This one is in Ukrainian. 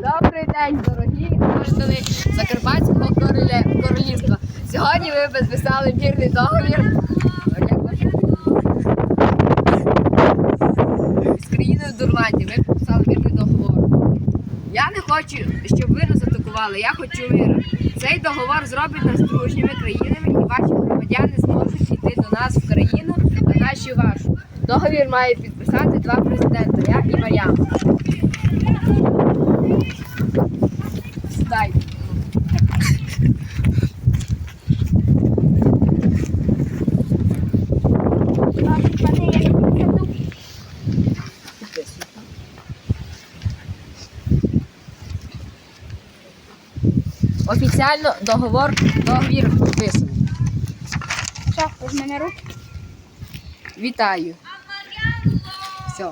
день, дорогі граждани Закарпатського королівства. Сьогодні ви підписали мірний договір. З країною Дурландії. Ви підписали мірний договор. Я не хочу, щоб ви нас атакували. Я хочу миру. Цей договор зробить нас дружніми країнами, і ваші громадяни зможуть йти до нас в країну, а наші вашу. Договір має підписати два президенти, я і Мар'яна. Офіціально договор договір підписаний. Що, візьми мене руки? Вітаю. Все.